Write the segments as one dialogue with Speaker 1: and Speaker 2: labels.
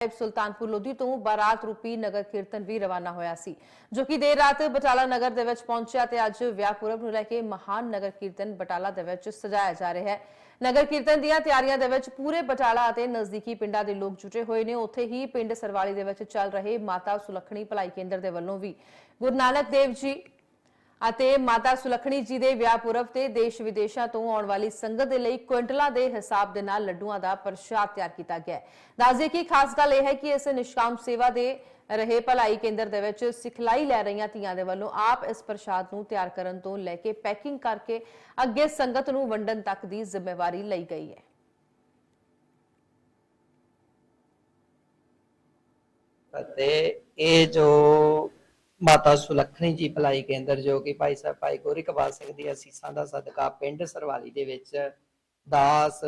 Speaker 1: ਸਾਹਿਬ ਸੁਲਤਾਨਪੁਰ ਲੋਧੀ ਤੋਂ ਬਾਰਾਤ ਰੂਪੀ ਨਗਰ ਕੀਰਤਨ ਵੀ ਰਵਾਨਾ ਹੋਇਆ ਸੀ, ਜੋ ਕਿ ਦੇਰ ਰਾਤ ਬਟਾਲਾ ਨਗਰ ਦੇ ਵਿੱਚ ਪਹੁੰਚਿਆ ਤੇ ਅੱਜ ਵਿਆਹ ਨੂੰ ਲੈ ਕੇ ਮਹਾਨ ਨਗਰ ਕੀਰਤਨ ਬਟਾਲਾ ਦੇ ਵਿੱਚ ਸਜਾਇਆ ਜਾ ਰਿਹਾ ਹੈ। ਨਗਰ ਕੀਰਤਨ ਦੀਆਂ ਤਿਆਰੀਆਂ ਦੇ ਵਿੱਚ ਪੂਰੇ ਬਟਾਲਾ ਅਤੇ ਨਜ਼ਦੀਕੀ ਪਿੰਡਾਂ ਦੇ ਲੋਕ ਜੁਟੇ ਹੋਏ ਨੇ। ਉੱਥੇ ਹੀ ਪਿੰਡ ਸਰਵਾਲੀ ਦੇ ਵਿੱਚ ਚੱਲ ਰਹੇ ਮਾਤਾ ਸੁਲੱਖਣੀ ਭਲਾਈ ਕੇਂਦਰ ਦੇ ਵੱਲੋਂ ਵੀ ਗੁਰੂ ਨਾਨਕ ਦੇਵ ਜੀ ਅਤੇ ਮਾਤਾ ਸੁਲੱਖਣੀ ਜੀ ਦੇ ਵਿਆਹ ਪੁਰਬ ਤੇ ਦੇਸ਼ ਵਿਦੇਸ਼ਾਂ ਤੋਂ ਆਉਣ ਵਾਲੀ ਸੰਗਤ ਦੇ ਲਈ ਕੁਇੰਟਲਾਂ ਦੇ ਹਿਸਾਬ ਦੇ ਨਾਲ ਲੱਡੂਆਂ ਦਾ ਪ੍ਰਸ਼ਾਦ ਤਿਆਰ ਕੀਤਾ ਗਿਆ ਹੈ। ਦੱਸਦੇ ਕਿ ਖਾਸ ਗੱਲ ਇਹ ਹੈ ਕਿ ਇਸ ਨਿਸ਼ਕਾਮ ਸੇਵਾ ਦੇ ਰਹੇ ਭਲਾਈ ਕੇਂਦਰ ਦੇ ਵਿੱਚ ਸਿਖਲਾਈ ਲੈ ਰਹੀਆਂ ਧੀਆਂ ਦੇ ਵੱਲੋਂ ਆਪ ਇਸ ਪ੍ਰਸ਼ਾਦ ਨੂੰ ਤਿਆਰ ਕਰਨ ਤੋਂ ਲੈ ਕੇ ਪੈਕਿੰਗ ਕਰਕੇ ਅੱਗੇ ਸੰਗਤ ਨੂੰ ਵੰਡਣ ਤੱਕ ਦੀ ਜ਼ਿੰਮੇਵਾਰੀ ਲਈ ਗਈ ਹੈ।
Speaker 2: ਅਤੇ ਇਹ ਜੋ ਮਾਤਾ ਸੁਲੱਖਣੀ ਜੀ ਭਲਾਈ ਕੇਂਦਰ ਜੋ ਕਿ ਭਾਈ ਸਾਹਿਬ ਭਾਈ ਗੋਰੀਕਵਾਲ ਸਿੰਘ ਦੀ ਅਸੀਸਾਂ ਦਾ ਸਦਕਾ ਪਿੰਡ ਸਰਵਾਲੀ ਦੇ ਵਿੱਚ ਦਾਸ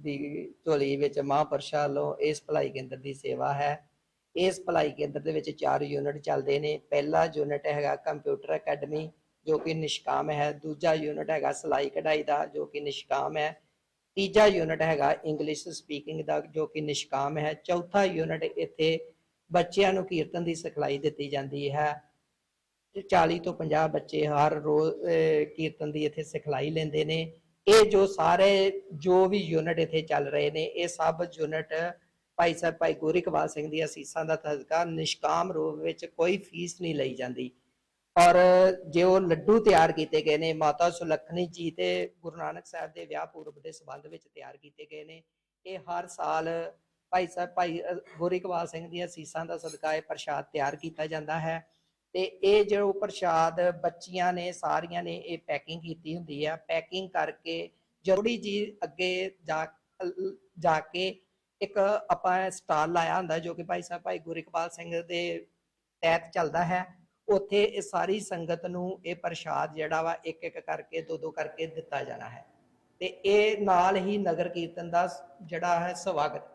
Speaker 2: ਦੀ ਝੋਲੀ ਵਿੱਚ ਮਹਾਂਪੁਰਸ਼ਾਂ ਵੱਲੋਂ ਇਸ ਭਲਾਈ ਕੇਂਦਰ ਦੀ ਸੇਵਾ ਹੈ। ਇਸ ਭਲਾਈ ਕੇਂਦਰ ਦੇ ਵਿੱਚ ਚਾਰ ਯੂਨਿਟ ਚੱਲਦੇ ਨੇ। ਪਹਿਲਾ ਯੂਨਿਟ ਹੈਗਾ ਕੰਪਿਊਟਰ ਅਕੈਡਮੀ, ਜੋ ਕਿ ਨਿਸ਼ਕਾਮ ਹੈ। ਦੂਜਾ ਯੂਨਿਟ ਹੈਗਾ ਸਿਲਾਈ ਕਢਾਈ ਦਾ, ਜੋ ਕਿ ਨਿਸ਼ਕਾਮ ਹੈ। ਤੀਜਾ ਯੂਨਿਟ ਹੈਗਾ ਇੰਗਲਿਸ਼ ਸਪੀਕਿੰਗ ਦਾ, ਜੋ ਕਿ ਨਿਸ਼ਕਾਮ ਹੈ। ਚੌਥਾ ਯੂਨਿਟ ਇੱਥੇ ਬੱਚਿਆਂ ਨੂੰ ਕੀਰਤਨ ਦੀ ਸਿਖਲਾਈ ਦਿੱਤੀ ਜਾਂਦੀ ਹੈ। ਤੇ 40 ਤੋਂ 50 ਬੱਚੇ ਹਰ ਰੋਜ਼ ਕੀਰਤਨ ਦੀ ਇੱਥੇ ਸਿਖਲਾਈ ਲੈਂਦੇ ਨੇ। ਇਹ ਜੋ ਸਾਰੇ, ਜੋ ਵੀ ਯੂਨਿਟ ਇੱਥੇ ਚੱਲ ਰਹੇ ਨੇ, ਇਹ ਸਭ ਯੂਨਿਟ ਭਾਈ ਸਾਹਿਬ, ਭਾਈ ਗੋਰੀਕਵਾਲ ਸਿੰਘ ਦੀ ਅਸੀਸਾਂ ਦਾ ਸਦਕਾ ਨਿਸ਼ਕਾਮ ਰੂਪ ਵਿੱਚ ਕੋਈ ਫੀਸ ਨਹੀਂ ਲਈ ਜਾਂਦੀ। ਔਰ ਜੇ ਉਹ ਲੱਡੂ ਤਿਆਰ ਕੀਤੇ ਗਏ ਨੇ, ਮਾਤਾ ਸੁਲੱਖਣੀ ਜੀ ਤੇ ਗੁਰੂ ਨਾਨਕ ਸਾਹਿਬ ਦੇ ਵਿਆਹ ਪੂਰਬ ਦੇ ਸੰਬੰਧ ਵਿੱਚ ਤਿਆਰ ਕੀਤੇ ਗਏ ਨੇ, ਇਹ ਹਰ ਸਾਲ ਭਾਈ ਸਾਹਿਬ ਭਾਈ ਅ, ਗੋਰੀਕਵਾਲ ਸਿੰਘ ਦੀਆਂ ਸੀਸਾਂ ਦਾ ਸਦਕਾ ਇਹ ਪ੍ਰਸ਼ਾਦ ਤਿਆਰ ਕੀਤਾ ਜਾਂਦਾ ਹੈ ਤੇ ਇਹ ਜੋ ਪ੍ਰਸ਼ਾਦ ਬੱਚੀਆਂ ਨੇ ਸਾਰੀਆਂ ਨੇ ਇਹ ਪੈਕਿੰਗ ਕੀਤੀ ਹੁੰਦੀ ਹੈ ਪੈਕਿੰਗ ਕਰਕੇ ਜਰੂਰੀ ਜੀ ਅੱਗੇ ਜਾ ਜਾ ਕੇ ਇੱਕ ਆਪਾਂ ਸਟਾਲ ਲਾਇਆ ਹੁੰਦਾ ਜੋ ਕਿ ਭਾਈ ਸਾਹਿਬ ਭਾਈ ਗੁਰਿਕਪਾਲ ਸਿੰਘ ਦੇ ਤਹਿਤ ਚੱਲਦਾ ਹੈ। ਉੱਥੇ ਇਹ ਸਾਰੀ ਸੰਗਤ ਨੂੰ ਇਹ ਪ੍ਰਸ਼ਾਦ ਜਿਹੜਾ ਵਾ ਇੱਕ ਇੱਕ ਕਰਕੇ ਦੋ ਦੋ ਕਰਕੇ ਦਿੱਤਾ ਜਾਣਾ ਹੈ। ਤੇ ਇਹ ਨਾਲ ਹੀ ਨਗਰ ਕੀਰਤਨ ਦਾ ਜਿਹੜਾ ਹੈ ਸਵਾਗਤ